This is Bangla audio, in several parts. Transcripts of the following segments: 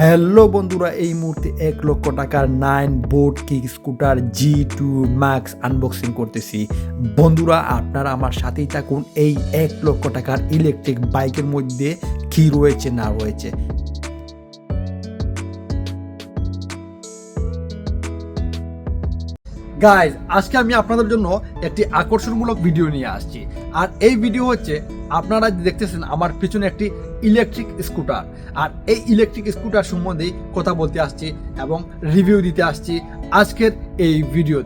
হ্যালো বন্ধুরা, এই মুহূর্তে এক লক্ষ টাকার Ninebot kick scooter G two max unboxing করতেছি। বন্ধুরা, আপনারা আমার সাথেই থাকুন। এই এক লক্ষ টাকার ইলেকট্রিক বাইকের মধ্যে কী রয়েছে, না রয়েছে। গাইজ আজকে আমি আপনাদের জন্য একটি আকর্ষণমূলক ভিডিও নিয়ে আসছি। আর এই ভিডিও হচ্ছে, আপনারা দেখতেছেন, আমার পিছনে একটি ইলেকট্রিক স্কুটার আর এই ইলেকট্রিক স্কুটার সম্বন্ধে কথা বলতে আসছি এবং রিভিউ দিতে আসছি আজকের এই ভিডিও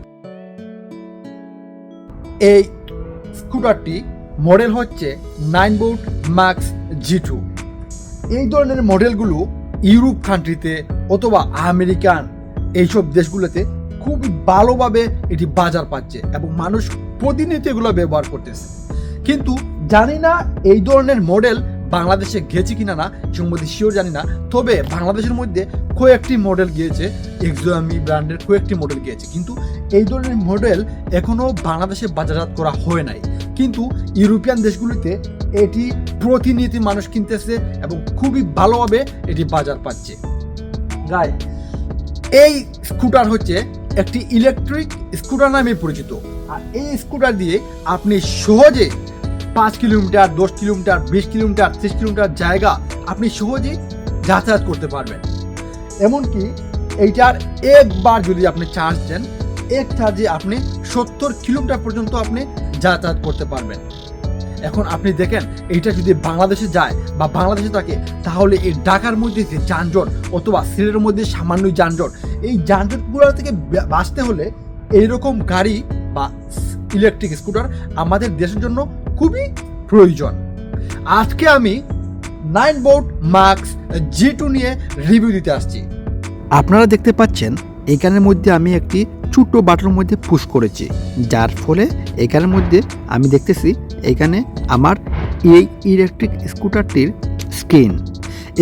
এই স্কুটারটি মডেল হচ্ছে Ninebot max G two এই ধরনের মডেলগুলো ইউরোপ কান্ট্রিতে অথবা আমেরিকান এইসব দেশগুলোতে খুব ভালোভাবে এটি বাজার পাচ্ছে এবং মানুষ প্রতিনিয়ত এগুলো ব্যবহার করতেছে। কিন্তু জানি না এই ধরনের মডেল বাংলাদেশে গেছে কিনা না, সম্বন্ধে শিওর জানি না, তবে বাংলাদেশের মধ্যে কয়েকটি মডেল গিয়েছে এক্সোয়ামি ব্র্যান্ডের কয়েকটি মডেল গিয়েছে। কিন্তু এই ধরনের মডেল এখনও বাংলাদেশে বাজারজাত করা হয় নাই। কিন্তু ইউরোপিয়ান দেশগুলিতে এটি প্রতিনিয়ত মানুষ কিনতেছে এবং খুবই ভালোভাবে এটি বাজার পাচ্ছে। গাই এই স্কুটার হচ্ছে একটি ইলেকট্রিক স্কুটার নামে পরিচিত। আর এই স্কুটার দিয়ে আপনি সহজে পাঁচ কিলোমিটার, দশ কিলোমিটার, বিশ কিলোমিটার, ত্রিশ কিলোমিটার জায়গা আপনি সহজেই যাতায়াত করতে পারবেন। এমনকি এইটার একবার যদি আপনি চার্জ দেন এক চার্জে আপনি সত্তর কিলোমিটার পর্যন্ত আপনি যাতায়াত করতে পারবেন। এখন আপনি দেখেন, এইটা যদি বাংলাদেশে যায় বা বাংলাদেশে থাকে, তাহলে এই ঢাকার মধ্যে যে যানজট অথবা সিলেটের মধ্যে সামান্য যানজট এই যানজটগুলো থেকে বাঁচতে হলে এইরকম গাড়ি বা ইলেকট্রিক স্কুটার আমাদের দেশের জন্য খুবই প্রয়োজন। আজকে আমি Ninebot marks G two নিয়ে রিভিউ দিতে আসছি। আপনারা দেখতে পাচ্ছেন, এখানের মধ্যে আমি একটি ছোট্ট বাটনের মধ্যে পুশ করেছি, যার ফলে এখানের মধ্যে আমি দেখতেছি এখানে আমার এই ইলেকট্রিক স্কুটারটির স্ক্রিন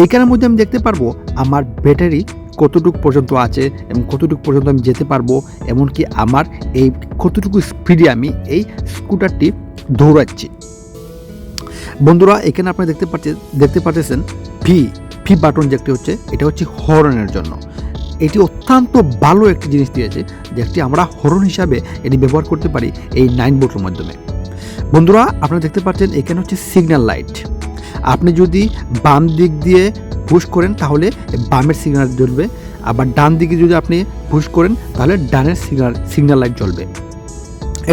এখানের মধ্যে আমি দেখতে পারব আমার ব্যাটারি কতটুকু পর্যন্ত আছে এবং কতটুকু পর্যন্ত আমি যেতে পারব, এমনকি আমার এই কতটুকু স্পিডে আমি এই স্কুটারটি দৌড়াচ্ছি। বন্ধুরা, এখানে আপনারা দেখতে পাচ্ছেন দেখতে পাচ্ছেন ভি ভি বাটন যে একটি হচ্ছে, এটা হচ্ছে হরনের জন্য। এটি অত্যন্ত ভালো একটি জিনিস দিয়েছে যেটি আমরা হরন হিসাবে এটি ব্যবহার করতে পারি এই নাইন বোটের মাধ্যমে। বন্ধুরা, আপনারা দেখতে পাচ্ছেন এখানে হচ্ছে সিগন্যাল লাইট আপনি যদি বাম দিক দিয়ে পুশ করেন, তাহলে বামের সিগন্যাল জ্বলবে। আবার ডান দিকে যদি আপনি পুশ করেন, তাহলে ডানের সিগন্যাল সিগন্যাল লাইট জ্বলবে।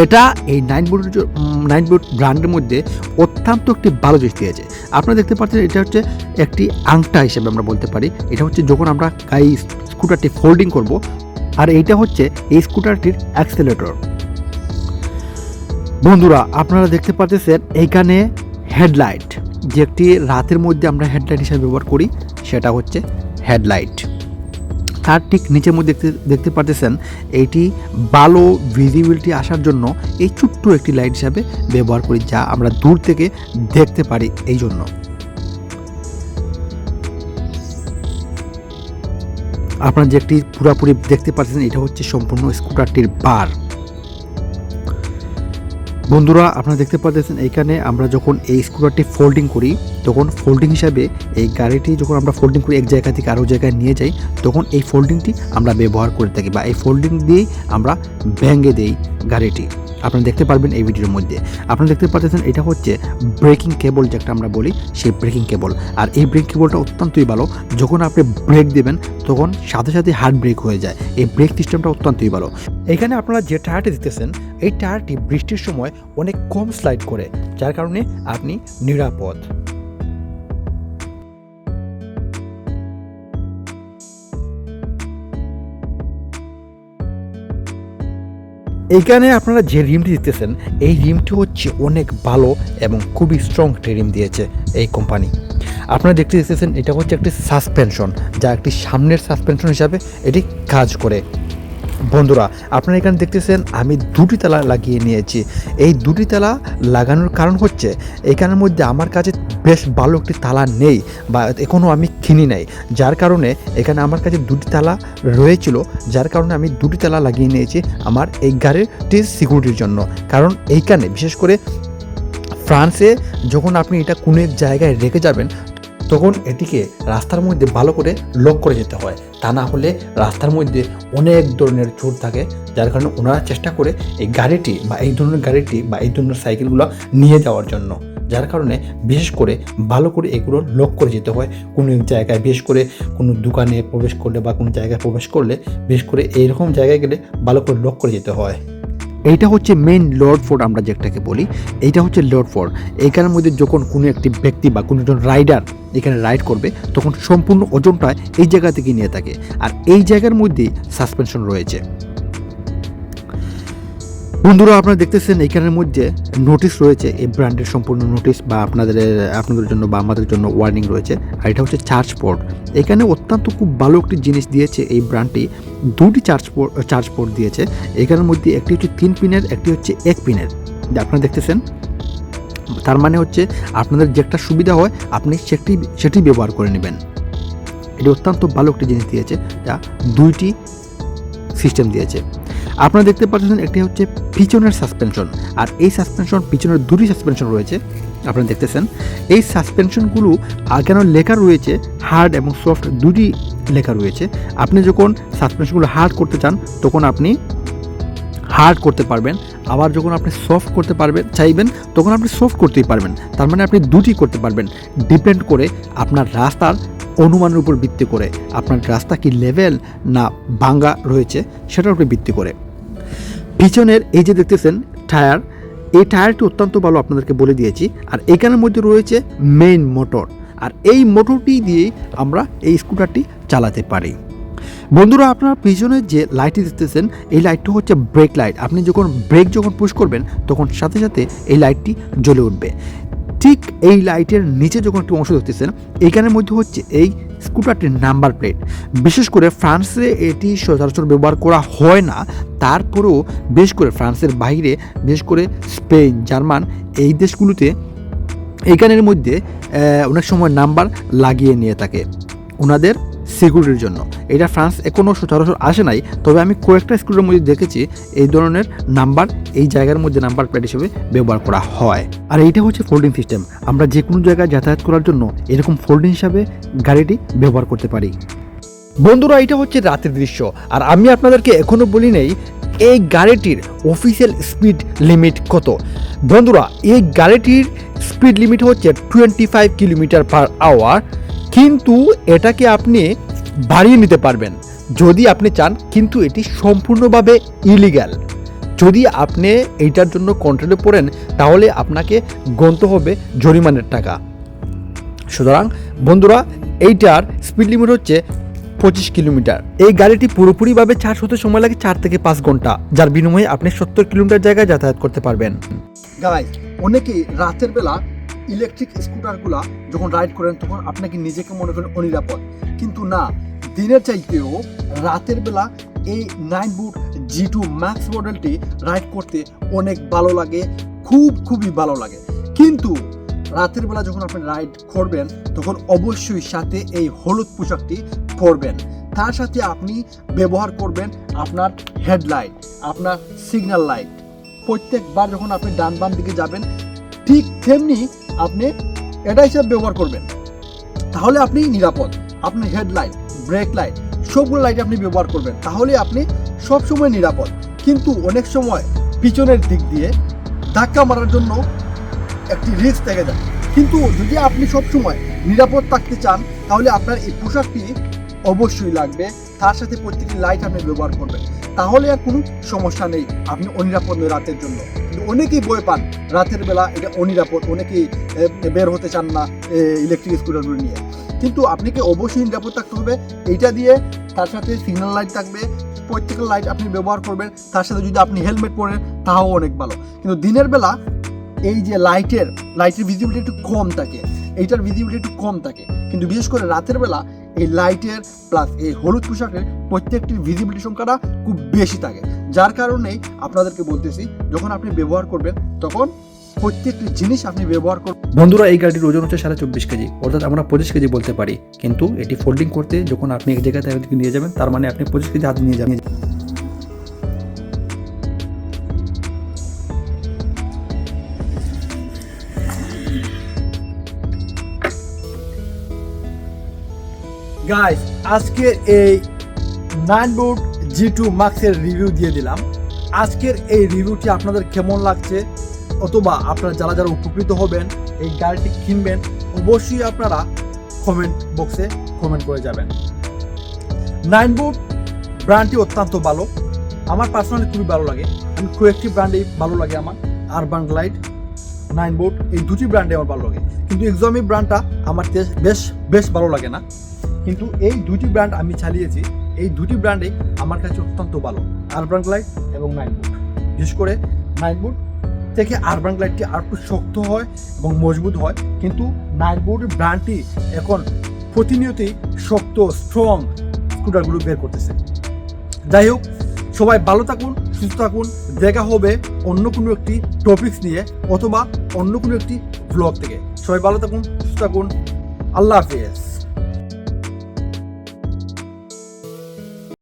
এটা এই নাইন বোর্ড নাইন বোর্ড ব্র্যান্ডের মধ্যে অত্যন্ত একটি ভালো জিনিস দিয়েছে আপনারা দেখতে পাচ্ছেন, এটা হচ্ছে একটি আংটা হিসেবে আমরা বলতে পারি। এটা হচ্ছে যখন আমরা এই স্কুটারটি ফোল্ডিং করব, আর এইটা হচ্ছে এই স্কুটারটির অ্যাক্সেলেটর বন্ধুরা, আপনারা দেখতে পাচ্ছেন, এইখানে হেডলাইট যে একটি রাতের মধ্যে আমরা হেডলাইট হিসেবে ব্যবহার করি সেটা হচ্ছে হেডলাইট। তার ঠিক নিচের মধ্যে দেখতে দেখতে পাচ্ছেন এইটি ভালো ভিজিবিলিটি আসার জন্য এই ছোট্ট একটি লাইট হিসাবে ব্যবহার করি, যা আমরা দূর থেকে দেখতে পারি এই জন্য। আপনারা যে একটি পুরাপুরি দেখতে পাচ্ছেন এটা হচ্ছে সম্পূর্ণ স্কুটারটির বার। বন্ধুরা, আপনারা দেখতে পাচ্ছেন এইখানে আমরা যখন এই স্কুটারটি ফোল্ডিং করি তখন ফোল্ডিং হিসাবে এই গাড়িটি যখন আমরা ফোল্ডিং করি, এক জায়গা থেকে আরও জায়গায় নিয়ে যাই, তখন এই ফোল্ডিংটি আমরা ব্যবহার করে থাকি বা এই ফোল্ডিং দিয়েই আমরা ভেঙে দেই গাড়িটি। আপনারা দেখতে পারবেন এই ভিডিওর মধ্যে। আপনারা দেখতে পাচ্ছেন এটা হচ্ছে ব্রেকিং কেবল যেটা আমরা বলি, সেই ব্রেকিং কেবল আর এই ব্রেক কেবলটা অত্যন্তই ভালো। যখন আপনি ব্রেক দেবেন, তখন সাথে সাথে হার্ড ব্রেক হয়ে যায়। এই ব্রেক সিস্টেমটা অত্যন্তই ভালো। এখানে আপনারা যে টায়ারটি দিতেছেন এই টায়ারটি বৃষ্টির সময় অনেক কম স্লাইড করে, যার কারণে আপনি নিরাপদ। এইখানে আপনারা যে রিমটি দিতেছেন, এই রিমটি হচ্ছে অনেক ভালো এবং খুবই স্ট্রং একটি রিম দিয়েছে এই কোম্পানি আপনারা দেখতে দিতেছেন এটা হচ্ছে একটি সাসপেনশন যা একটি সামনের সাসপেনশন হিসাবে এটি কাজ করে। বন্ধুরা, আপনারা এখানে দেখতেছেন আমি দুটি তালা লাগিয়ে নিয়েছি। এই দুটি তালা লাগানোর কারণ হচ্ছে এখানের মধ্যে আমার কাছে বেশ ভালো একটি তালা নেই বা এখনও আমি কিনি নাই। যার কারণে এখানে আমার কাছে দুটি তালা রয়েছিল, যার কারণে আমি দুটি তালা লাগিয়ে নিয়েছি আমার এই গাড়িটির সিকিউরিটির জন্য। কারণ এইখানে বিশেষ করে ফ্রান্সে যখন আপনি এটা কোনো এক জায়গায় রেখে যাবেন তখন এটিকে রাস্তার মধ্যে ভালো করে লক করে যেতে হয়। তা না হলে রাস্তার মধ্যে অনেক ধরনের চোর থাকে, যার কারণে ওনারা চেষ্টা করে এই গাড়িটি বা এই ধরনের গাড়িটি বা এই ধরনের সাইকেলগুলো নিয়ে যাওয়ার জন্য। যার কারণে বিশেষ করে ভালো করে এগুলো লক করে যেতে হয়। কোনো জায়গায় বিশেষ করে কোনো দোকানে প্রবেশ করলে বা কোনো জায়গায় প্রবেশ করলে বিশেষ করে এইরকম জায়গায় গেলে ভালো করে লক করে যেতে হয়। এইটা হচ্ছে মেন লর্ড ফোর্ড আমরা যেটাকে বলি, এইটা হচ্ছে লর্ড ফোর্ড এইখানের মধ্যে যখন কোনো একটি ব্যক্তি বা কোনো একজন রাইডার এখানে রাইড করবে, তখন সম্পূর্ণ ওজনটা এই জায়গা থেকে নিয়ে থাকে। আর এই জায়গার মধ্যেই সাসপেনশন রয়েছে। বন্ধুরা, আপনারা দেখতেছেন এখানের মধ্যে নোটিশ রয়েছে, এই ব্র্যান্ডের সম্পূর্ণ নোটিশ বা আপনাদের আপনাদের জন্য বা আমাদের জন্য ওয়ার্নিং রয়েছে, আর এটা হচ্ছে চার্জ পোর্ট এখানে অত্যন্ত খুব ভালো একটি জিনিস দিয়েছে এই ব্র্যান্ডটি দুটি চার্জ পোর্ট চার্জ পোর্ট দিয়েছে। এখানের মধ্যে একটি হচ্ছে তিন পিনের একটি হচ্ছে এক পিনের যা আপনারা দেখতেছেন, তার মানে হচ্ছে আপনাদের যেটা সুবিধা হয়, আপনি সেটি সেটি ব্যবহার করে নেবেন। এটি অত্যন্ত ভালো একটি জিনিস দিয়েছে, যা দুইটি সিস্টেম দিয়েছে। আপনারা দেখতে পাচ্ছেন একটি হচ্ছে পিছনের সাসপেনশন আর এই সাসপেনশন পিছনের দুটি সাসপেনশন রয়েছে, আপনারা দেখতেছেন। এই সাসপেনশনগুলো কেন লেখা রয়েছে হার্ড এবং সফট দুটি লেখা রয়েছে। আপনি যখন সাসপেনশনগুলো হার্ড করতে চান, তখন আপনি হার্ড করতে পারবেন। আবার যখন আপনি সফট করতে পারবেন, চাইবেন, তখন আপনি সফট করতেই পারবেন। তার মানে আপনি দুটি করতে পারবেন। ডিপেন্ড করে আপনার রাস্তার অনুমানের উপর ভিত্তি করে আপনার রাস্তা কি লেভেল না ভাঙ্গা রয়েছে, সেটার উপর ভিত্তি করে। পিছনের এই যে দেখতেছেন টায়ার, এই টায়ারটি অত্যন্ত ভালো আপনাদেরকে বলে দিয়েছি। আর এখানের মধ্যে রয়েছে মেইন মোটর আর এই মোটরটি দিয়েই আমরা এই স্কুটারটি চালাতে পারি। বন্ধুরা, আপনার পিছনের যে লাইটটি দেখতেছেন, এই লাইটটি হচ্ছে ব্রেক লাইট আপনি যখন ব্রেক যখন পুশ করবেন, তখন সাথে সাথে এই লাইটটি জ্বলে উঠবে। ঠিক এই লাইটের নিচে যখন একটি অংশ দেখতেছেন এইখানের মধ্যে হচ্ছে এই স্কুটারটির নাম্বার প্লেট। বিশেষ করে ফ্রান্সে এটি সচরাচর ব্যবহার করা হয় না। তারপরেও বেশ করে ফ্রান্সের বাইরে, বেশ করে স্পেন, জার্মান এই দেশগুলোতে এইখানের মধ্যে অনেক সময় নাম্বার লাগিয়ে নিয়ে থাকে। ওনাদের সিকিউরিটির জন্য। এটা ফ্রান্স এখনও সচরাচর আসে নাই, তবে আমি কয়েকটা স্কুলের মধ্যে দেখেছি এই ধরনের নাম্বার, এই জায়গার মধ্যে নাম্বার প্লেট হিসেবে ব্যবহার করা হয়। আর এইটা হচ্ছে ফোল্ডিং সিস্টেম। আমরা যে কোনো জায়গায় যাতায়াত করার জন্য এরকম ফোল্ডিং হিসাবে গাড়িটি ব্যবহার করতে পারি। বন্ধুরা, এটা হচ্ছে রাতের দৃশ্য। আর আমি আপনাদেরকে এখনও বলি নেই, এই গাড়িটির অফিসিয়াল স্পিড লিমিট কত? বন্ধুরা, এই গাড়িটির স্পিড লিমিট হচ্ছে twenty five kilometre per hour কিন্তু এটাকে আপনি বাড়িয়ে নিতে পারবেন। যদি আপনি চান, কিন্তু এটি সম্পূর্ণভাবে ইলিগ্যাল যদি আপনি এইটার জন্য কন্ট্রোলে পড়েন, তাহলে আপনাকে গন্ত হবে জরিমানের টাকা। সুতরাং, বন্ধুরা, এইটার স্পিড লিমিট হচ্ছে পঁচিশ কিলোমিটার। এই গাড়িটি পুরোপুরিভাবে চার্জ হতে সময় লাগে চার থেকে পাঁচ ঘণ্টা, যার বিনিময়ে আপনি সত্তর কিলোমিটার জায়গায় যাতায়াত করতে পারবেন। গাইজ অনেকেই রাতের বেলা ইলেকট্রিক স্কুটারগুলা যখন রাইড করেন, তখন আপনাকে নিজেকে মনে করেন অনিরাপদ। কিন্তু না, দিনের চাইতেও রাতের বেলা এই Ninebot G two max মডেলটি রাইড করতে অনেক ভালো লাগে, খুব, খুবই ভালো লাগে। কিন্তু রাতের বেলা যখন আপনি রাইড করবেন, তখন অবশ্যই সাথে এই হলুদ পোশাকটি পরবেন। তার সাথে আপনি ব্যবহার করবেন আপনার হেডলাইট, আপনার সিগন্যাল লাইট। প্রত্যেকবার যখন আপনি ডান বাম দিকে যাবেন, ঠিক তেমনি আপনি এটা হিসাবে ব্যবহার করবেন। তাহলে আপনি নিরাপদ। আপনার হেডলাইট ব্রেক লাইট সবগুলো লাইট আপনি ব্যবহার করবেন। তাহলে আপনি সবসময় নিরাপদ। কিন্তু অনেক সময় পিছনের দিক দিয়ে ধাক্কা মারার জন্য একটি রিস্ক থেকে যায়। কিন্তু যদি আপনি সবসময় নিরাপদ থাকতে চান, তাহলে আপনার এই পোশাকটি অবশ্যই লাগবে। তার সাথে প্রত্যেকটি লাইট আপনি ব্যবহার করবেন। তাহলে আর কোনো সমস্যা নেই। আপনি অনিরাপদ রাতের জন্য। কিন্তু অনেকেই ভয় পান। রাতের বেলা এটা অনিরাপদ। অনেকেই বের হতে চান না ইলেকট্রিক স্কুটারগুলো নিয়ে। কিন্তু আপনাকে অবশ্যই নিরাপদ থাকতে হবে। এইটা দিয়ে তার সাথে সিগন্যাল লাইট থাকবে। প্রত্যেকটা লাইট আপনি ব্যবহার করবেন। তার সাথে যদি আপনি হেলমেট পরেন, তাও অনেক ভালো। কিন্তু দিনের বেলা এই যে লাইটের লাইটের ভিজিবিলিটি একটু কম থাকে। এইটার ভিজিবিলিটি একটু কম থাকে। কিন্তু বিশেষ করে রাতের বেলা এই লাইটের প্লাস এই হলুদ পোশাকের প্রত্যেকটির ভিজিবিলিটি সংখ্যাটা খুব বেশি থাকে। যার কারণেই আপনাদেরকে বলতেছি, যখন আপনি ব্যবহার করবেন, তখন প্রত্যেকটি জিনিস আপনি ব্যবহার করবেন বন্ধুরা, এই গাড়ির ওজন হচ্ছে সাড়ে চব্বিশ কেজি, অর্থাৎ আমরা পঁচিশ কেজি বলতে পারি। কিন্তু এটি ফোল্ডিং করতে যখন আপনি এক জায়গায় নিয়ে যাবেন, তার মানে আপনি পঁচিশ কেজি হাত নিয়ে যাবেন। গাইস আজকের এই নাইন বোর্ড জি টু মার্কসের রিভিউ দিয়ে দিলাম। আজকের এই রিভিউটি আপনাদের কেমন লাগছে? অথবা আপনারা যারা যারা উপকৃত হবেন, এই গাড়িটি কিনবেন, অবশ্যই আপনারা কমেন্ট বক্সে কমেন্ট করে যাবেন। নাইন বোর্ড ব্র্যান্ডটি অত্যন্ত ভালো। আমার পার্সোনালি খুবই ভালো লাগে। আমি কয়েকটি ব্র্যান্ডেই ভালো লাগে আমার। আরবান গ্লাইড নাইন বোর্ড এই দুটি ব্র্যান্ডে আমার ভালো লাগে। কিন্তু এক্সামি ব্র্যান্ডটা আমার বেশ বেশ ভালো লাগে না। কিন্তু এই দুটি ব্র্যান্ড আমি চালিয়েছি, এই দুটি ব্র্যান্ডে আমার কাছে অত্যন্ত ভালো আরবান গ্লাইড এবং নাইন বোর্ড বিশেষ করে নাইন বোর্ড থেকে আরবান গ্লাইডটি আর একটু শক্ত হয় এবং মজবুত হয়, কিন্তু নাইন বোর্ডের ব্র্যান্ডটি এখন প্রতিনিয়তই শক্ত স্ট্রং স্কুটারগুলো বের করতেছে। যাই হোক, সবাই ভালো থাকুন, সুস্থ থাকুন, দেখা হবে অন্য কোনো একটি টপিকস নিয়ে অথবা অন্য কোনো একটি ব্লগ থেকে। সবাই ভালো থাকুন, সুস্থ থাকুন, আল্লাহ হাফিজ।